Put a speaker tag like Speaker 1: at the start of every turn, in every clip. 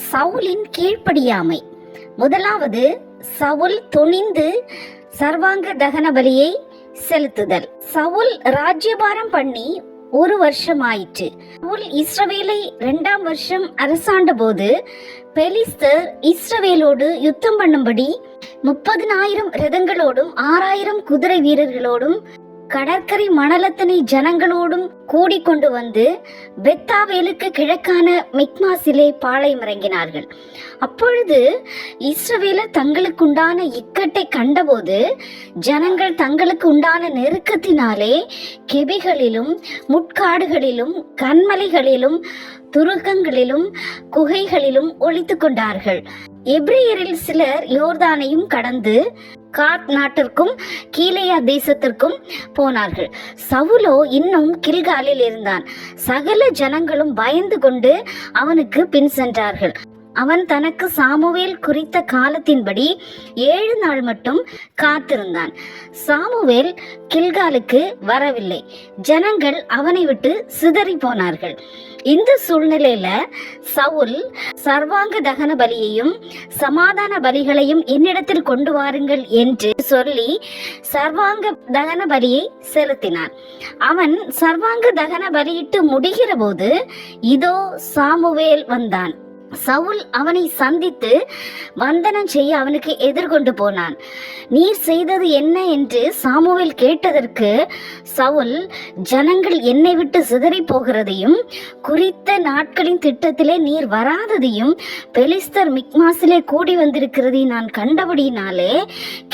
Speaker 1: சவுலின் கீழ்ப்படியாமை. முதலாவது சவுல் துணிந்து சர்வாங்க தகன பலியை செலுத்துதல். சவுல் ராஜ்யபாரம் பண்ணி ஒரு வருஷம் ஆயிற்று சவுல் இஸ்ரவேலை இரண்டாம் வருஷம் அரசாண்ட போது பெலிஸ்தர் இஸ்ரவேலோடு யுத்தம் பண்ணும்படி முப்பதினாயிரம் ரதங்களோடும் ஆறாயிரம் குதிரை வீரர்களோடும் கடற்கரை மணலத்தனை ஜனங்களோடும் கூடிக்கொண்டு வந்து பெத்தாவேலுக்கு கிழக்கான மிக்மாசிலே பாளையம் இறங்கினார்கள் அப்பொழுது இஸ்ரவேலர் தங்களுக்குண்டான இக்கட்டை கண்டபோது ஜனங்கள் தங்களுக்கு உண்டான நெருக்கத்தினாலே கெபிகளிலும் முட்காடுகளிலும் கண்மலைகளிலும் துருகங்களிலும் குகைகளிலும் ஒழித்து கொண்டார்கள் எப்ரேயரில் சிலர் யோர்தானையும் கடந்து காத் நாட்டிற்கும் கீழையா தேசத்திற்கும் போனார்கள். சவுலோ இன்னும் கில்காலில் இருந்தான். சகல ஜனங்களும் பயந்து கொண்டு அவனுக்கு பின் சென்றார்கள். அவன் தனக்கு சாமுவேல் குறித்த காலத்தின்படி ஏழு நாள் மட்டும் காத்திருந்தான். சாமுவேல் கில்காலுக்கு வரவில்லை. ஜனங்கள் அவனை விட்டு சிதறி போனார்கள். இந்த சூழ்நிலையில சவுல் சர்வாங்க தகன பலியையும் சமாதான பலிகளையும் என்னிடத்தில் கொண்டு வாருங்கள் என்று சொல்லி சர்வாங்க தகன பலியை செலுத்தினான். அவன் சர்வாங்க தகன பலியிட்டு முடிகிற போது இதோ சாமுவேல் வந்தான். சவுல் அவனை சந்தித்து வந்தனம் செய்ய அவனுக்கு எதிர்கொண்டு போனான். நீர் செய்தது என்ன? என்று சாமுவேல் கேட்டதற்கு சவுல் ஜனங்கள் என்னை விட்டு சிதறி போகிறதையும் குறித்த நாட்களின் திட்டத்திலே நீர் வராததையும் பெலிஸ்தர் மிக்மாசிலே கூடி வந்திருக்கிறதை நான் கண்டபடியினாலே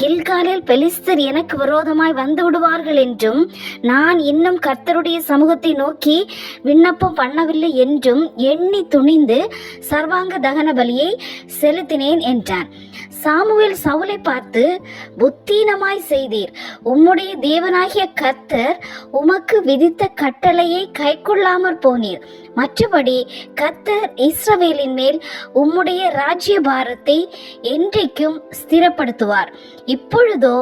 Speaker 1: கில்காலில் பெலிஸ்தர் எனக்கு விரோதமாய் வந்து விடுவார்கள் என்றும் நான் இன்னும் கர்த்தருடைய சமூகத்தை நோக்கி விண்ணப்பம் பண்ணவில்லை என்றும் எண்ணி துணிந்து சர்வாங்க தகன பலியை செலுத்தினேன் என்றான். சாமுவேல் சவுலை பார்த்து புத்தீனமாய் செய்தீர். உம்முடைய தேவனாகிய கர்த்தர் உமக்கு விதித்த கட்டளையை கைக்கொள்ளாமற் போனீர். மற்றபடி கத்தர் இஸ்ரவேலின் மேல் உம்முடைய ராஜ்ய பாரத்தை என்றைக்கும் ஸ்திரப்படுத்துவார். இப்பொழுதோ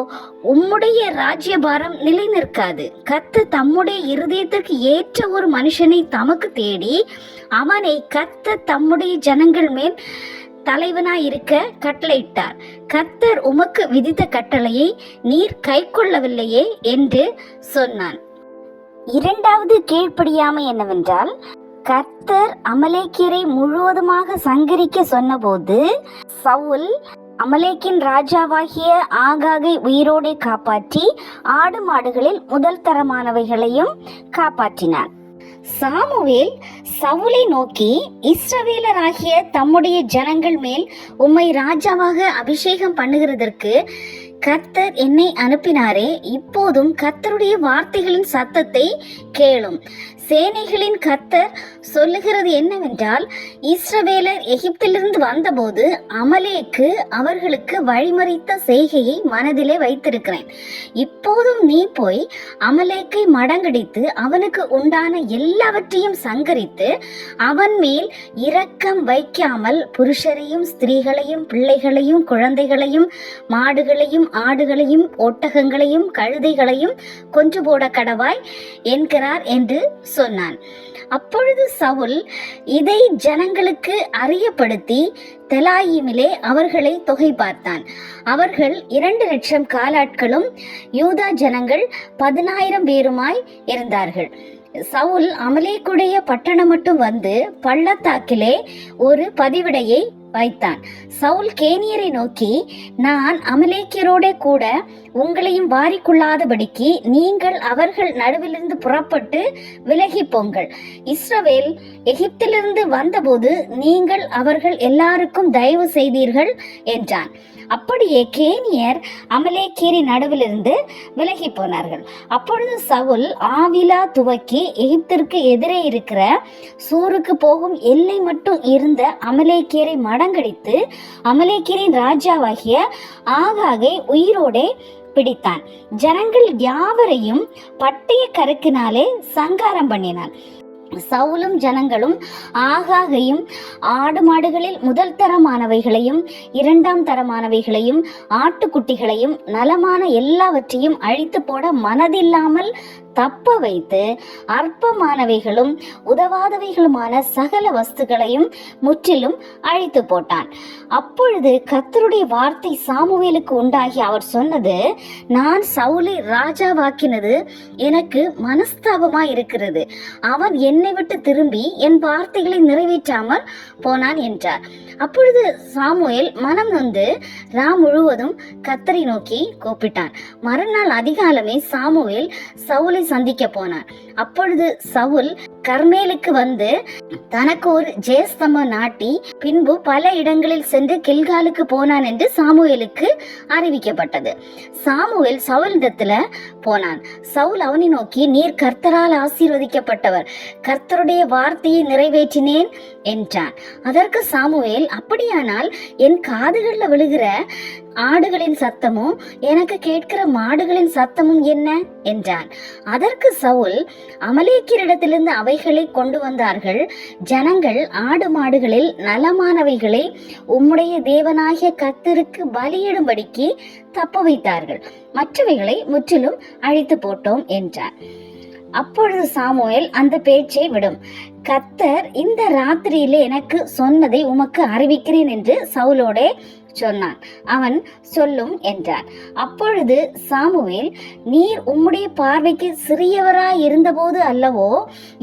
Speaker 1: உம்முடைய ராஜ்யபாரம் நிலை நிற்காது கத்து தம்முடைய இருதயத்திற்கு ஏற்ற ஒரு மனுஷனை தமக்கு தேடி அவனை கத்த தம்முடைய ஜனங்கள் மேல் தலைவனாய் இருக்க கட்டளையிட்டார். கர்த்தர் உமக்கு விதித்த கட்டளையை நீர் கைக்கொள்ளவில்லையே என்று சொன்னான். இரண்டாவது கீழ்ப்படியாமை என்னவென்றால் கர்த்தர் அமலேக்கியரை முழுவதுமாக சங்கரிக்க சொன்னபோது சவுல் அமலேக்கின் ராஜாவாகிய ஆகாகை உயிரோடை காப்பாற்றி ஆடு மாடுகளில் முதல் தரமானவைகளையும் காப்பாற்றினார். சாமுவேல் சவுலை நோக்கி இஸ்ரவேலராகிய தம்முடைய ஜனங்கள் மேல் உம்மை ராஜாவாக அபிஷேகம் பண்ணுகிறதற்கு கர்த்தர் என்னை அனுப்பினாரே இப்போதும் கர்த்தருடைய வார்த்தைகளின் சத்தத்தை கேளும். சேனைகளின் கர்த்தர் சொல்லுகிறது என்னவென்றால் இஸ்ரவேலர் எகிப்திலிருந்து வந்தபோது அமலேக்கு அவர்களுக்கு வழிமறித்த செய்கையை மனதிலே வைத்திருக்கிறேன். இப்போதும் நீ போய் அமலேக்கை மடங்கடித்து அவனுக்கு உண்டான எல்லாவற்றையும் சங்கரித்து அவன் மேல் இரக்கம் வைக்காமல் புருஷரையும் ஸ்திரீகளையும் பிள்ளைகளையும் குழந்தைகளையும் மாடுகளையும் ஆடுகளையும் ஒட்டகங்களையும் கழுதைகளையும் கொன்று போட கடவாய் என்கிறார் என்று சொன்னான். அப்பொழுது சவுல் இதை ஜனங்களுக்கு அறியப்படுத்தி தெலாயிமிலே அவர்களை தொகை பார்த்தான். அவர்கள் இரண்டு லட்சம் காலாட்களும் யூதா ஜனங்கள் பதினாயிரம் பேருமாய் இருந்தார்கள். சவுல் அமலேக்குடைய பட்டணம் மட்டும் வந்து பள்ளத்தாக்கிலே ஒரு பதிவிடையை வைத்தான். சவுல் கேனியரை நோக்கி நான் அமலேக்கியரோட கூட உங்களையும் வாரிக்கொள்ளாதபடிக்கு நீங்கள் அவர்கள் நடுவிலிருந்து புறப்பட்டு விலகி போங்கள் இஸ்ரவேல் எகிப்திலிருந்து வந்தபோது நீங்கள் அவர்கள் எல்லாருக்கும் தயவு செய்தீர்கள் என்றான். அப்படியே கேனியர் அமலேக்கேரி நடுவிலிருந்து விலகி போனார்கள். அப்பொழுது சவுல் ஆவிலா துவக்கி எகிப்திற்கு எதிரே இருக்கிற சூருக்கு போகும் எல்லை மட்டும் இருந்த அமலேக்கேரை மடங்கடித்து அமலேக்கேரின் ராஜாவாகிய ஆகாகை உயிரோடே பிடித்தான். ஜனங்கள் யாவரையும் பட்டய கருக்கினாலே சங்காரம் பண்ணினான் சவுலும் ஜனங்களும் ஆகாகையும் ஆடு மாடுகளில் முதல் தரமானவைகளையும் இரண்டாம் தரமானவைகளையும் ஆட்டுக்குட்டிகளையும் நலமான எல்லாவற்றையும் அழித்து போட மனதில்லாமல் தப்ப வைத்து அற்பமானவைகளும் உதவாதவைகளுமான சகல வஸ்துக்களையும் முற்றிலும் அழித்து போட்டான். அப்பொழுது கத்தருடைய வார்த்தை சாமுவேலுக்கு உண்டாகி அவர் சொன்னது நான் சவுலை ராஜாவாக்கினது எனக்கு மனஸ்தாபமா இருக்கிறது. அவன் என்னை விட்டு திரும்பி என் வார்த்தைகளை நிறைவேற்றாமல் போனான் என்றார். அப்பொழுது சாமுவேல் மனம் நொந்து ராம் முழுவதும் கத்தரை நோக்கி கூப்பிட்டான். மறுநாள் அதிகாலமே சாமுவேல் சவுலை சந்திக்க போனான் அப்பொழுது சவுல் கர்மேலுக்கு வந்து தனக்கு ஒரு ஜெயஸ்தம்பம் நாட்டி பின்பு பல இடங்களில் சென்று கில்காலுக்கு போனான் என்று சாமுவேலுக்கு அறிவிக்கப்பட்டது. சாமுவேல் சவுலிடத்துல போனான். சவுல் அவனை நோக்கி நீர் கர்த்தரால் ஆசீர்வதிக்கப்பட்டவர். கர்த்தருடைய வார்த்தையை நிறைவேற்றினேன் என்றான். அதற்கு சாமுவேல் அப்படியானால் என் காதுகளில் விழுகிற ஆடுகளின் சத்தமும் எனக்கு கேட்கிற மாடுகளின் சத்தமும் என்ன? என்றான். அதற்கு சவுல் அமலேக்கியரிடத்திலிருந்து அவைகளை கொண்டு வந்தார்கள். ஜனங்கள் ஆடு மாடுகளில் நலமானவைகளை உம்முடைய தேவனாகிய கத்தருக்கு பலியிடும்படிக்கு தப்ப வைத்தார்கள். மற்றவைகளை முற்றிலும் அழித்து போட்டோம் என்றார். அப்பொழுது சாமுவேல் அந்த பேச்சை விடும். கத்தர் இந்த ராத்திரியிலே எனக்கு சொன்னதை உமக்கு அறிவிக்கிறேன் என்று சவுலோடே சொன்னான். அவன் சொல்லும் என்றான். அப்பொழுது சாமுவேல் நீர் உம்முடைய பார்வைக்கு சிறியவராய் இருந்தபோது அல்லவோ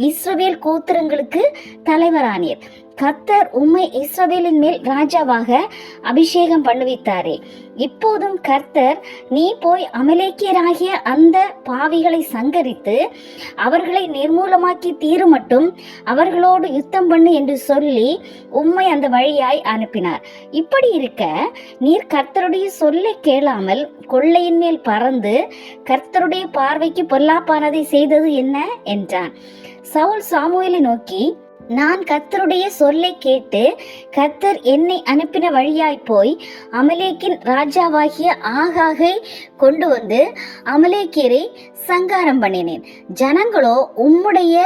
Speaker 1: இஸ்ரவேல் கோத்திரங்களுக்கு தலைவரானீர். கத்தர் உம்மை இஸ்ரவேலின் மேல் ராஜாவாக அபிஷேகம் பண்ணுவித்தாரே. இப்போதும் கர்த்தர் நீ போய் அமலேக்கியராகிய அந்த பாவிகளை சங்கரித்து அவர்களை நிர்மூலமாக்கி தீரு மட்டும் அவர்களோடு யுத்தம் பண்ணு என்று சொல்லி உம்மை அந்த வழியாய் அனுப்பினார். இப்படி இருக்க நீர் கர்த்தருடைய சொல்லை கேளாமல் கொள்ளையின் மேல் பறந்து கர்த்தருடைய பார்வைக்கு பொல்லாப்பானதை செய்தது என்ன? என்றான். சவுல் சாமுவேலை நோக்கி நான் கர்த்தருடைய சொல்லை கேட்டு கர்த்தர் என்னை அனுப்பின வழியாய் போய் அமலேக்கின் ராஜாவாகிய ஆகாகை கொண்டு வந்து அமலேக்கியரை சங்காரம் பண்ணினேன். ஜனங்களோ உம்முடைய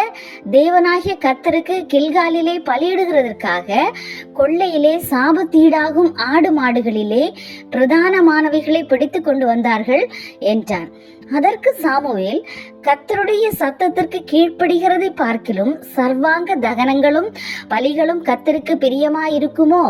Speaker 1: தேவனாகிய கர்த்தருக்கு கில்காலிலே பலியிடுகிறதற்காக கொள்ளையிலே சாபத்தீடாகும் ஆடு மாடுகளிலே பிரதானமானவைகளை பிடித்து கொண்டு வந்தார்கள் என்றார் அதற்கு சாமுவேல் கத்தருடைய சத்தத்திற்கு கீழ்ப்படுகிறதை பார்க்கிலும் சர்வாங்க தகனங்களும் பலிகளும் கத்தருக்கு பிரியமாயிருக்குமோ?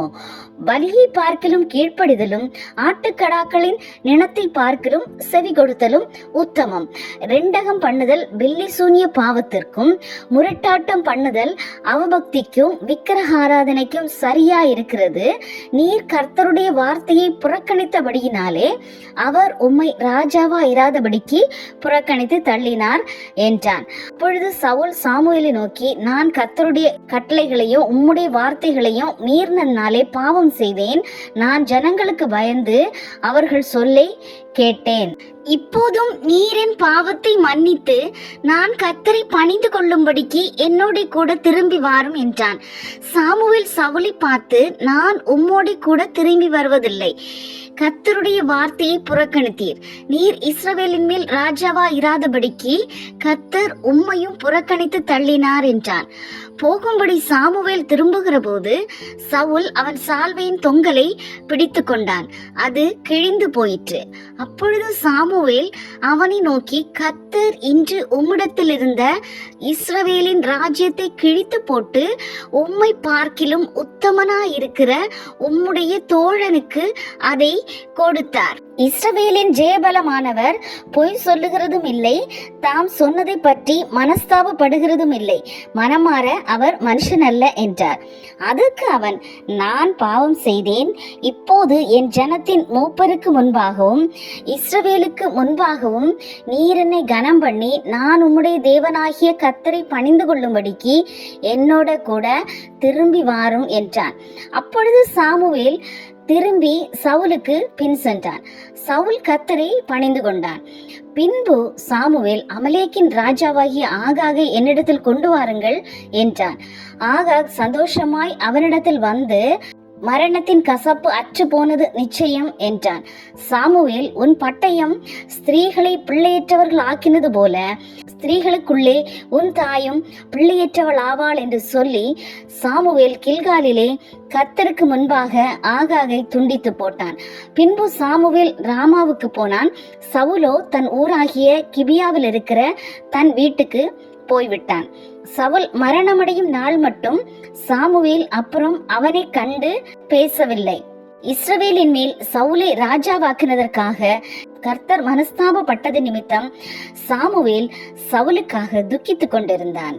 Speaker 1: பலியை பார்க்கிலும் கீழ்ப்படிதலும் ஆட்டுக்கடாக்களின் நினத்தை பார்க்கிலும் செவி கொடுத்தலும் உத்தமம். ரெண்டகம் பண்ணுதல் பில்லி சூன்ய பாவத்திற்கும் முரட்டாட்டம் பண்ணுதல் அவபக்திக்கும் விக்கிரகாராதனைக்கும் சரியா இருக்கிறது நீர் கர்த்தருடைய வார்த்தையை புறக்கணித்தபடியினாலே அவர் உம்மை ராஜாவா இராதபடிக்கு புறக்கணித்து தள்ளினார் என்றான். அப்பொழுது சவுல் சாமுவேலை நோக்கி நான் கர்த்தருடைய கட்டளைகளையும் உம்முடைய வார்த்தைகளையும் மீறினாலே பாவம் செய்தேன். நான் ஜனங்களுக்கு பயந்து அவர்கள் சொல்லை கேட்டேன். இப்போதும் நீரின் பாவத்தை மன்னித்து நான் கத்தரை பணிந்து கொள்ளும்படிக்கு என்னோட கூட திரும்பி வாரும் என்றான். சாமுவேல் சவுளி பார்த்து நான் உம்மோட கூட திரும்பி வருவதில்லை. கத்தருடைய வார்த்தையை புறக்கணித்தீர். நீர் இஸ்ரவேலின் மேல் ராஜாவா இராதபடிக்கு கத்தர் உம்மையும் புறக்கணித்து தள்ளினார் என்றான். போகும்படி சாமுவேல் திரும்புகிற போது சவுல் அவன் சால்வையின் தொங்கலை பிடித்து கொண்டான். அது கிழிந்து போயிற்று. அப்பொழுது சாமுவேல் அவனை நோக்கி கத்தர் இன்று உம்மிடத்தில் இருந்த இஸ்ரவேலின் ராஜ்யத்தை கிழித்து போட்டு உம்மை பார்க்கிலும் உத்தமனாயிருக்கிற உம்முடைய தோழனுக்கு அதை கொடுத்தார். இஸ்ரவேலின் ஜெயபலமானவர் பொய் சொல்லுகிறதும் இல்லை தாம் சொன்னதை பற்றி மனஸ்தாபப்படுகிறதும் இல்லை. மனமாற அவர் மனுஷன் அல்ல என்றார். அதற்கு அவன் நான் பாவம் செய்தேன். இப்போது என் ஜனத்தின் மூப்பருக்கு முன்பாகவும் இஸ்ரவேலுக்கு முன்பாகவும் நீர் என்னை கனம் பண்ணி நான் உம்முடைய தேவனாகிய கத்தரை பணிந்து கொள்ளும்படிக்கு என்னோட கூட திரும்பி வாரும் என்றான். அப்பொழுது சாமுவேல் திரும்பி சவுலுக்கு பின் சென்றான். சவுல் கத்தரை பணிந்து கொண்டான். பின்பு சாமுவேல் அமலேக்கின் ராஜாவாகிய ஆகாகை என்னிடத்தில் கொண்டு வாருங்கள் என்றான். ஆகாக் சந்தோஷமாய் அவனிடத்தில் வந்து மரணத்தின் கசப்பு அற்று போனது நிச்சயம் என்றான். சாமுவேல் உன் பட்டயம் ஸ்திரீகளை பிள்ளையற்றவர்கள் ஆக்கினது போல ஸ்திரீகளுக்குள்ளே உன் தாயும் பிள்ளையற்றவள் ஆவாள் என்று சொல்லி சாமுவேல் கில்காலிலே கத்தருக்கு முன்பாக ஆகாகை துண்டித்து போட்டான். பின்பு சாமுவேல் ராமாவுக்கு போனான். சவுலோ தன் ஊராகிய கிபியாவில் இருக்கிற தன் வீட்டுக்கு போய்விட்டான். சவுல் மரணமடையும் நாள் மட்டும் சாமுவேல் அப்புறம் அவனை கண்டு பேசவில்லை. இஸ்ரவேலின் மேல் சவுலை ராஜாவாக்கினதற்காக கர்த்தர் மனஸ்தாபப்பட்டது நிமித்தம் சாமுவேல் சவுலுக்காக துக்கித்துக் கொண்டிருந்தான்.